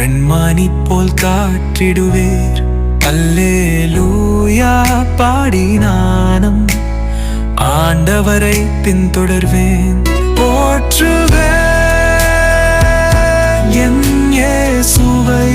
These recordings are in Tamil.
கண்மானி போல் காற்றிடுவேர். அல்லேலூயா பாடி நானும் ஆண்டவரை பின்தொடர்வேன். போற்றுவேன் என் சுவை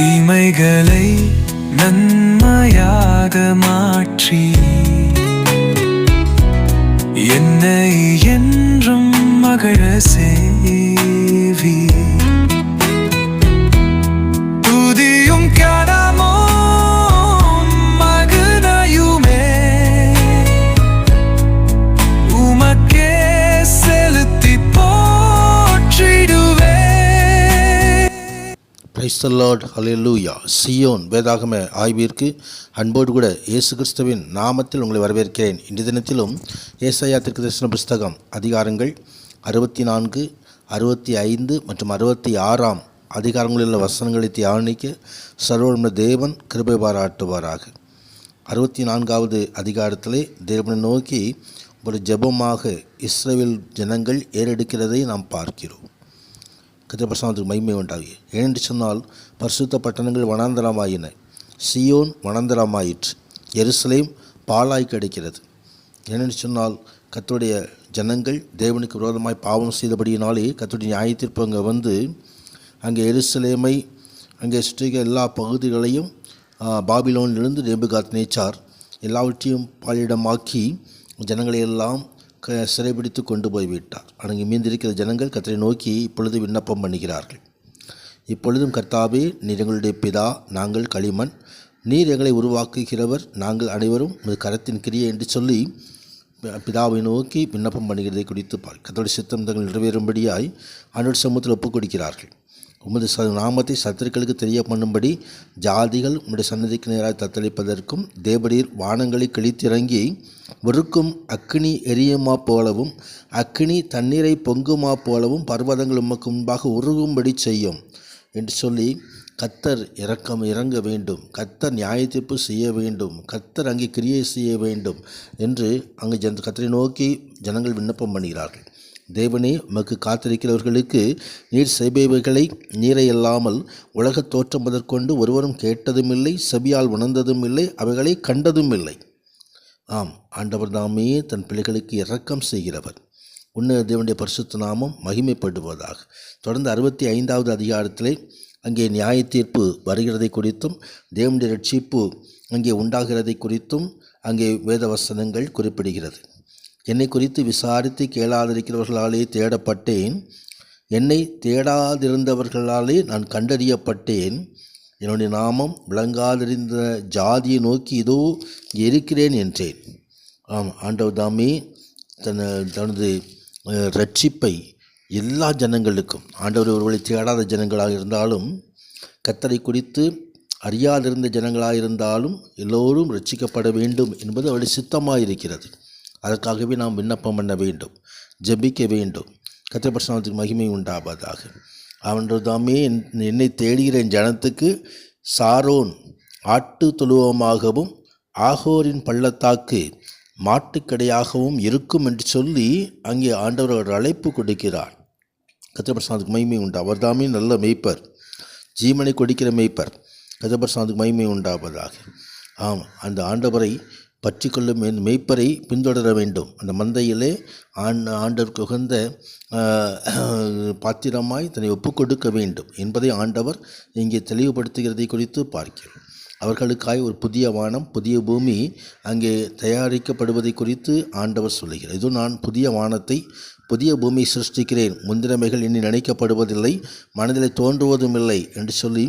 தீமைகளை நன்மையாக மாற்றி. என்னை என்றும் மகிழ சேவி. பிரைஸ் லார்ட் சியோன் வேதாகம ஆய்விற்கு அன்போடு கூட இயேசு கிறிஸ்துவின் நாமத்தில் உங்களை வரவேற்கிறேன். இன்று தினத்திலும் ஏசாயா தரிசன புஸ்தகம் அதிகாரங்கள் அறுபத்தி நான்கு அறுபத்தி ஐந்து மற்றும் அறுபத்தி ஆறாம் அதிகாரங்களில் உள்ள வசனங்களை தியானிக்க சர்வன தேவன் கிருபை பாராட்டுவாராக. அறுபத்தி நான்காவது அதிகாரத்திலே தேவனை நோக்கி ஒரு ஜெபமாக இஸ்ரவேல் ஜனங்கள் ஏறெடுக்கிறதை நாம் பார்க்கிறோம். கத்திரபிரசானத்துக்கு மகிமை உண்டாகி ஏனென்று சொன்னால் பரிசுத்த பட்டணங்கள் வனாந்தரமாயின. சியோன் வனாந்தரமாயிற்று. எருசலேம் பாலாய் கிடைக்கிறது. ஏனென்று சொன்னால் கத்துடைய ஜனங்கள் தேவனுக்கு விரோதமாய் பாவம் செய்தபடியினாலே கத்துடைய நியாயத்திற்பு அங்கே வந்து அங்கே எருசலேமை அங்கே சுற்றிய எல்லா பகுதிகளையும் பாபிலோனிலிருந்து நேபுகாத் நேச்சார் எல்லாவற்றையும் பாலிடமாக்கி ஜனங்களை எல்லாம் க சிறைபிடித்து கொண்டு போய்விட்டார். அங்கே மீந்திருக்கிற ஜனங்கள் கர்த்தரை நோக்கி இப்பொழுது விண்ணப்பம் பண்ணுகிறார்கள். இப்பொழுதும் கர்த்தாவே நீர் எங்களுடைய பிதா நாங்கள் களிமண். நீர் எங்களை உருவாக்குகிறவர் நாங்கள் அனைவரும். கரத்தின் கிரியை என்று சொல்லி பிதாவை நோக்கி விண்ணப்பம் பண்ணுகிறதை குறித்து பார் கத்தோடைய சித்தம் தங்கள் நிறைவேறும்படியாய் ஆண்டோட சமூகத்தில் ஒப்புக் கொடுக்கிறார்கள் உமது ச நாமத்தை சத்துருக்களுக்கு தெரிய பண்ணும்படி ஜாதிகள் உம்முடைய சன்னதிக்கு நேராக தத்தளிப்பதற்கும் தேவடீர் வானங்களை கிழித்திறங்கி வெறுக்கும் அக்கினி எரியுமா போலவும் அக்கினி தண்ணீரை பொங்குமா போலவும் பர்வதங்கள் உமக்கு முன்பாக உருகும்படி செய்யும் என்று சொல்லி கத்தர் இறக்கம் இறங்க வேண்டும். கத்தர் நியாயத்தீர்ப்பு செய்ய வேண்டும். கத்தர் அங்கே கிரியை செய்ய வேண்டும் என்று அங்கு ஜன் கத்தரை நோக்கி ஜனங்கள் விண்ணப்பம் பண்ணுகிறார்கள். தேவனே உமக்கு காத்திருக்கிறவர்களுக்கு நீர் செய்பவைகளை நீரை இல்லாமல் உலகத் தோற்றம் முதற்கொண்டு ஒருவரும் கேட்டதுமில்லை செவியால் உணர்ந்ததும் இல்லை அவைகளை கண்டதும் இல்லை ஆம் ஆண்டவர் தாமே தன் பிள்ளைகளுக்கு இரக்கம் செய்கிறவர். உன்னத தேவனுடைய பரிசுத்த நாமம் மகிமைப்படுவதாக தொடர்ந்து அறுபத்தி ஐந்தாவது அதிகாரத்திலே அங்கே நியாய தீர்ப்பு வருகிறதை குறித்தும் தேவனுடைய ரட்சிப்பு அங்கே உண்டாகிறதை குறித்தும் அங்கே வேத வசனங்கள் குறிப்பிடுகிறது. என்னை குறித்து விசாரித்து கேளாதிருக்கிறவர்களாலே தேடப்பட்டேன். என்னை தேடாதிருந்தவர்களாலே நான் கண்டறியப்பட்டேன். என்னுடைய நாமம் விளங்காதிருந்த ஜாதியை நோக்கி இதோ இருக்கிறேன் என்றேன். ஆம் ஆண்டவர் தாமே தன் தனது ரட்சிப்பை எல்லா ஜனங்களுக்கும் ஆண்டவர் ஒருவரை தேடாத ஜனங்களாக இருந்தாலும் கத்தரை குறித்து அறியாதிருந்த ஜனங்களாக இருந்தாலும் எல்லோரும் ரட்சிக்கப்பட வேண்டும் என்பது அவருடைய சித்தமாக இருக்கிறது அதற்காகவே நாம் விண்ணப்பம் பண்ண வேண்டும் ஜெபிக்க வேண்டும். கத்திரப்பிரசனத்துக்கு மகிமை உண்டாவதாக. அவன்றது தாமே என்னை தேடுகிற என் ஜனத்துக்கு சாரோன் ஆட்டு தொழுவமாகவும் ஆகோரின் பள்ளத்தாக்கு மாட்டுக்கடையாகவும் இருக்கும் என்று சொல்லி அங்கே ஆண்டவர் ஒரு அழைப்பு கொடுக்கிறார். கத்திரபிரசாந்துக்கு மகிமை உண்டு. அவர்தாமே நல்ல மெய்ப்பர் ஜீவனை கொடுக்கிற மெய்ப்பர். கத்திரபிரசாந்துக்கு மகிமை உண்டாவதாக. ஆம் அந்த ஆண்டவரை பற்றி கொள்ளும் என் மெய்ப்பரை பின்தொடர வேண்டும். அந்த மந்தையிலே ஆண் ஆண்டவருக்கு உகந்த பாத்திரமாய் தன்னை ஒப்புக்கொடுக்க வேண்டும். என்பதை ஆண்டவர் இங்கே தெளிவுபடுத்துகிறதை குறித்து பார்க்கிறோம். அவர்களுக்காய் ஒரு புதிய வானம் புதிய பூமி அங்கே தயாரிக்கப்படுவதை குறித்து ஆண்டவர் சொல்லுகிறார். இது நான் புதிய வானத்தை புதிய பூமியை சிருஷ்டிக்கிறேன். முந்தினமைகள் இனி நினைக்கப்படுவதில்லை மனதில் தோன்றுவதும் இல்லை என்று சொல்லி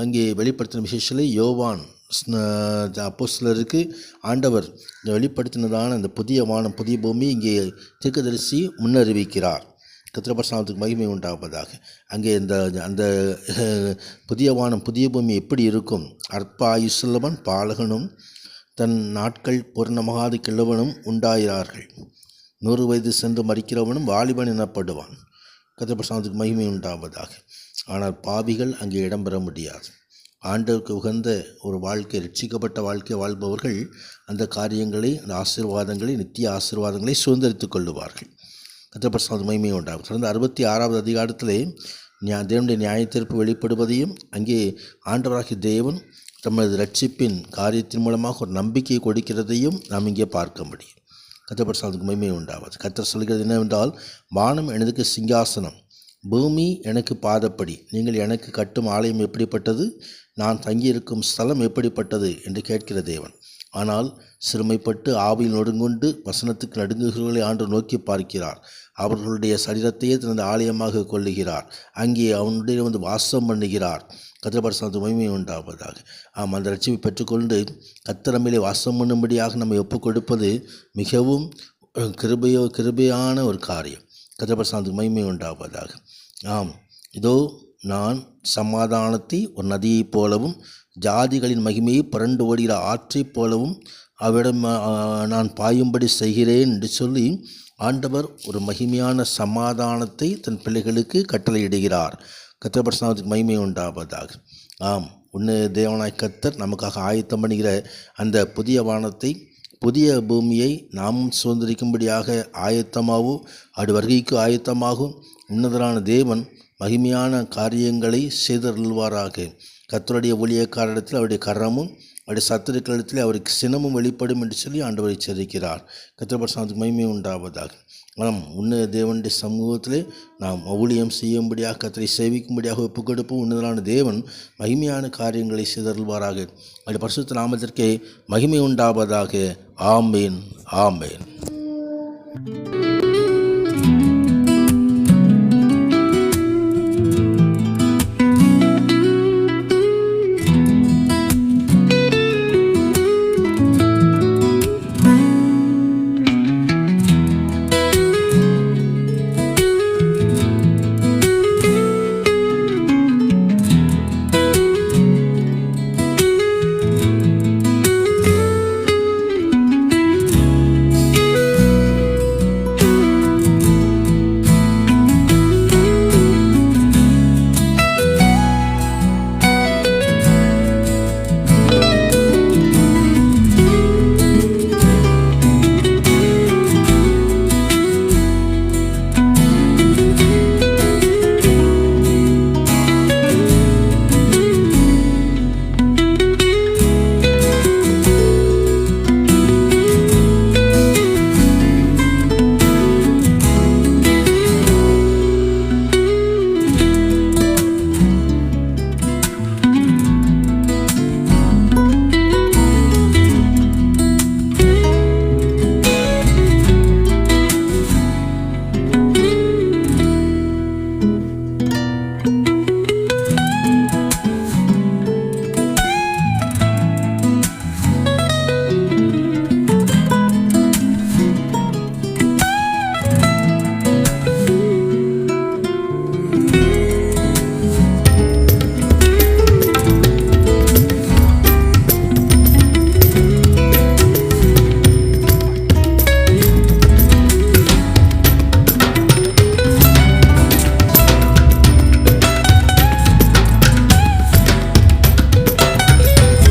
அங்கே வெளிப்படுத்தின விசேஷத்தில் யோவான் அப்போ சிலருக்கு ஆண்டவர் வெளிப்படுத்தினதான அந்த புதிய வானம் புதிய பூமி இங்கே தீர்க்கதரிசி முன்னறிவிக்கிறார். கத்திரபரசாமத்துக்கு மகிமை உண்டாவதாக. அங்கே இந்த அந்த புதிய வானம் புதிய பூமி எப்படி இருக்கும்? அற்ப ஆயுசுள்ளவன் பாலகனும் தன் நாட்கள் பூர்ணமாகாத கிழவனும் உண்டாயிறார்கள் நூறு வயது சென்று மறிக்கிறவனும் வாலிபன் எனப்படுவான். கத்திரபரசாமத்துக்கு மகிமை உண்டாவதாக. ஆனால் பாவிகள் அங்கே இடம்பெற முடியாது. ஆண்டவருக்கு உகந்த ஒரு வாழ்க்கை ரட்சிக்கப்பட்ட வாழ்க்கை வாழ்பவர்கள் அந்த காரியங்களை அந்த ஆசீர்வாதங்களை நித்திய ஆசீர்வாதங்களை சுதந்திரித்துக் கொள்ளுவார்கள். கத்திரபிரசாத மகிமை உண்டாகும். கடந்த அறுபத்தி ஆறாவது அதிகாரத்திலே நியா தேவனுடைய நியாயத்தீர்ப்பு வெளிப்படுவதையும் அங்கே ஆண்டவராகிய தேவன் தமது ரட்சிப்பின் காரியத்தின் மூலமாக ஒரு நம்பிக்கையை கொடுக்கிறதையும் நாம் இங்கே பார்க்க முடியும். கத்திரபிரசாதுக்கு மகிமை உண்டாவது. கத்தர் சொல்கிறது என்னவென்றால் வானம் எனதுக்கு சிங்காசனம். பூமி எனக்கு பாதப்படி. நீங்கள் எனக்கு கட்டும் ஆலயம் எப்படிப்பட்டது? நான் தங்கியிருக்கும் ஸ்தலம் எப்படிப்பட்டது? என்று கேட்கிற தேவன். ஆனால் சிறுமைப்பட்டு ஆவியில் நொடுங்கொண்டு வசனத்துக்கு நடுங்குகிறவர்களை ஆண்டு நோக்கி பார்க்கிறார். அவர்களுடைய சரீரத்தையே தனது ஆலயமாக கொள்ளுகிறார். அங்கே அவனுடைய வந்து வாசம் பண்ணுகிறார். கத்திரபரசனத்து மகிமை உண்டாவதாக. ஆம் அந்த லட்சியத்தை பெற்றுக்கொண்டு கத்திரமையிலே வாசம் பண்ணும்படியாக நம்ம ஒப்புக் கொடுப்பது மிகவும் கிருபையோ கிருபையான ஒரு காரியம். கத்திரபரசனத்துக்கு மகிமை உண்டாவதாக. ஆம் இதோ நான் சமாதானத்தை ஒரு நதியைப் போலவும் ஜாதிகளின் மகிமையை புரண்டு ஓடுகிற ஆற்றைப் போலவும் அவரிடம் நான் பாயும்படி செய்கிறேன் என்று சொல்லி ஆண்டவர் ஒரு மகிமையான சமாதானத்தை தன் பிள்ளைகளுக்கு கட்டளையிடுகிறார். கத்திரபரசனத்துக்கு மகிமை உண்டாவதாக. ஆம் உன்னு தேவனாய் கத்தர் நமக்காக ஆயத்தம் பண்ணுகிற அந்த புதிய வானத்தை புதிய பூமியை நாமும் சுதந்திரிக்கும்படியாக ஆயத்தமாகவும் அடு வருகைக்கு ஆயத்தமாகும். உன்னதரான தேவன் மகிமையான காரியங்களை செய்தருள்வாராக. கத்தருடைய ஊழியக்காரிடத்தில் அவருடைய கரமும் அவருடைய சத்துருக்களிடத்தில் அவருக்கு சினமும் வெளிப்படும் என்று சொல்லி ஆண்டவரை எச்சரிக்கிறார் கத்திரபட்சத்துக்கு மகிமை உண்டாவதாக. நாம் உன்னத தேவனுடைய சமூகத்திலே நாம் ஊழியம் செய்யும்படியாக கத்தரை சேவிக்கும்படியாக ஒப்புக் கொடுப்போம் தேவன் மகிமையான காரியங்களை செய்தருள்வாராக. அப்படி பரிசுத்த நாமத்திற்கே மகிமை உண்டாவதாக. ஆம்பேன் ஆம்பேன்